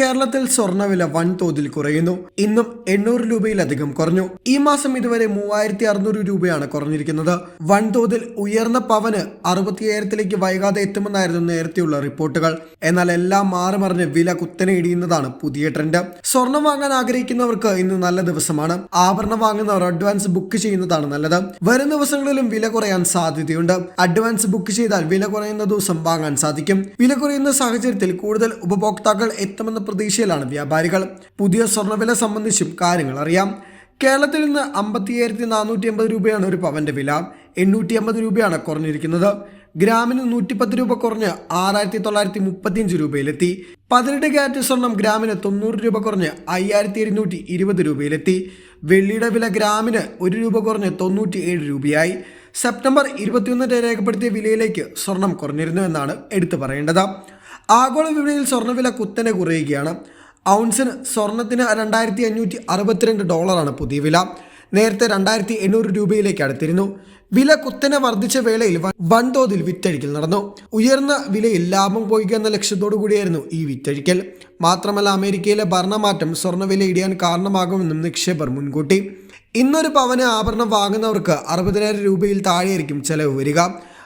കേരളത്തിൽ സ്വർണവില വൻതോതിൽ കുറയുന്നു. ഇന്നും എണ്ണൂറ് രൂപയിലധികം കുറഞ്ഞു. ഈ മാസം ഇതുവരെ മൂവായിരത്തി അറുന്നൂറ് രൂപയാണ് കുറഞ്ഞിരിക്കുന്നത്. വൻതോതിൽ ഉയർന്ന പവന് അറുപത്തിയായിരത്തിലേക്ക് വൈകാതെ എത്തുമെന്നായിരുന്നു നേരത്തെയുള്ള റിപ്പോർട്ടുകൾ. എന്നാൽ എല്ലാം മാറി മറിഞ്ഞ് വില കുത്തനെ ഇടിയുന്നതാണ് പുതിയ ട്രെൻഡ്. സ്വർണം വാങ്ങാൻ ആഗ്രഹിക്കുന്നവർക്ക് ഇന്ന് നല്ല ദിവസമാണ്. ആഭരണം വാങ്ങുന്നവർ അഡ്വാൻസ് ബുക്ക് ചെയ്യുന്നതാണ് നല്ലത്. വരും ദിവസങ്ങളിലും വില കുറയാൻ സാധ്യതയുണ്ട്. അഡ്വാൻസ് ബുക്ക് ചെയ്താൽ വില കുറയുന്ന ദിവസം വാങ്ങാൻ സാധിക്കും. വില കുറയുന്ന സാഹചര്യത്തിൽ കൂടുതൽ ഉപഭോക്താക്കൾ എത്തുമെന്ന പ്രതീക്ഷയിലാണ് വ്യാപാരികൾ. പുതിയ സ്വർണവില സംബന്ധിച്ചും കാര്യങ്ങൾ അറിയാം. കേരളത്തിൽ നിന്ന് അമ്പത്തിയായിരത്തി നാനൂറ്റി അമ്പത് രൂപയാണ് ഒരു പവന്റെ വില. എണ്ണൂറ്റി അമ്പത് രൂപയാണ് കുറഞ്ഞിരിക്കുന്നത്. ഗ്രാമിന് നൂറ്റിപ്പത്ത് രൂപ കുറഞ്ഞ് ആറായിരത്തി തൊള്ളായിരത്തി മുപ്പത്തിയഞ്ച് രൂപയിലെത്തി. പതിനെട്ട് ക്യാരറ്റ് സ്വർണം ഗ്രാമിന് തൊണ്ണൂറ് രൂപ കുറഞ്ഞ് അയ്യായിരത്തി ഇരുന്നൂറ്റി ഇരുപത് രൂപയിലെത്തി. വെള്ളിയുടെ വില ഗ്രാമിന് ഒരു രൂപ കുറഞ്ഞ് തൊണ്ണൂറ്റി ഏഴ് രൂപയായി. സെപ്റ്റംബർ ഇരുപത്തിയൊന്നിന് രേഖപ്പെടുത്തിയ വിലയിലേക്ക് സ്വർണം കുറഞ്ഞിരുന്നു എന്നാണ് എടുത്തു പറയേണ്ടത്. ആഗോള വിപണിയിൽ സ്വർണവില കുത്തനെ കുറയുകയാണ്. ഔൺസിന് സ്വർണത്തിന് രണ്ടായിരത്തി അഞ്ഞൂറ്റി അറുപത്തിരണ്ട് ഡോളറാണ് പുതിയ വില. നേരത്തെ രണ്ടായിരത്തി എണ്ണൂറ് രൂപയിലേക്ക് അടുത്തിരുന്നു. വില കുത്തനെ വർദ്ധിച്ച വേളയിൽ വൻതോതിൽ വിറ്റഴിക്കൽ നടന്നു. ഉയർന്ന വിലയിൽ ലാഭം പോയിക്കുക എന്ന ലക്ഷ്യത്തോടു കൂടിയായിരുന്നു ഈ വിറ്റഴിക്കൽ. മാത്രമല്ല അമേരിക്കയിലെ ഭരണമാറ്റം സ്വർണവില ഇടിയാൻ കാരണമാകുമെന്നും നിക്ഷേപർ മുൻകൂട്ടി. ഇന്നൊരു പവന് ആഭരണം വാങ്ങുന്നവർക്ക് അറുപതിനായിരം രൂപയിൽ താഴെയായിരിക്കും ചെലവ് വരിക.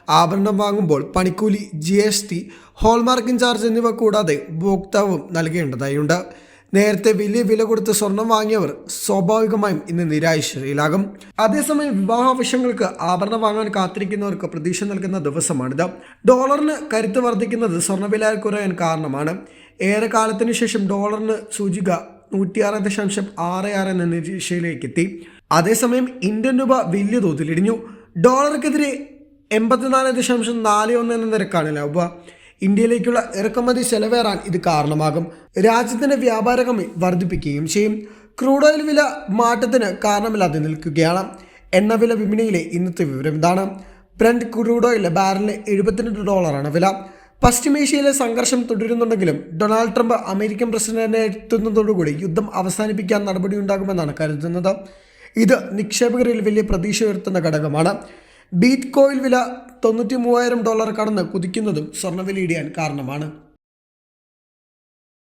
ആഭരണം വാങ്ങുമ്പോൾ പണിക്കൂലി G S T hallmarking charge എന്നിവ കൂടാതെ ഉപഭോക്താവും നൽകേണ്ടതായുണ്ട്. നേരത്തെ വലിയ വില കൊടുത്ത് സ്വർണം വാങ്ങിയവർ സ്വാഭാവികമായും ഇന്ന് നിരാശയിലാകും. അതേസമയം വിവാഹ ആവശ്യങ്ങൾക്ക് ആഭരണം വാങ്ങാൻ കാത്തിരിക്കുന്നവർക്ക് പ്രതീക്ഷ നൽകുന്ന ദിവസമാണിത്. ഡോളറിന് കരുത്ത് വർദ്ധിക്കുന്നത് സ്വർണവില കുറയാൻ കാരണമാണ്. ഏറെ കാലത്തിനു ശേഷം ഡോളറിന് സൂചിക നൂറ്റിയാറ് ദശാംശം ആറ് ആറ് എന്ന നിരീക്ഷയിലേക്ക് എത്തി അതേസമയം ഇന്ത്യൻ രൂപ വലിയ തോതിലിടിഞ്ഞു. ഡോളർക്കെതിരെ എൺപത്തിനാല് ദശാംശം നാല് ഒന്ന് എന്ന നിരക്കാണ് ലഭ്യ ഇന്ത്യയിലേക്കുള്ള ഇറക്കുമതി ചെലവേറാൻ ഇത് കാരണമാകും. രാജ്യത്തിന്റെ വ്യാപാര കമ്മി വർദ്ധിപ്പിക്കുകയും ചെയ്യും. ക്രൂഡ് ഓയിൽ വില മാറ്റത്തിന് കാരണമില്ലാതെ നിൽക്കുകയാണ്. എണ്ണവില വിപണിയിലെ ഇന്നത്തെ വിവരം ഇതാണ്. ബ്രണ്ട് ക്രൂഡ് ഓയിൽ ബാരലിന് എഴുപത്തിരണ്ട് ഡോളറാണ് വില. പശ്ചിമേഷ്യയിലെ സംഘർഷം തുടരുന്നുണ്ടെങ്കിലും ഡൊണാൾഡ് ട്രംപ് അമേരിക്കൻ പ്രസിഡന്റിനെ എത്തുന്നതോടുകൂടി യുദ്ധം അവസാനിപ്പിക്കാൻ നടപടിയുണ്ടാകുമെന്നാണ് കരുതുന്നത്. ഇത് നിക്ഷേപകരിൽ വലിയ പ്രതീക്ഷ ഉയർത്തുന്ന ഘടകമാണ്. ബീറ്റ് കോയിൽ വില തൊണ്ണൂറ്റി മൂവായിരം ഡോളർ കടന്ന് കുതിക്കുന്നതും സ്വർണവില ഇടിയാൻ കാരണമാണ്.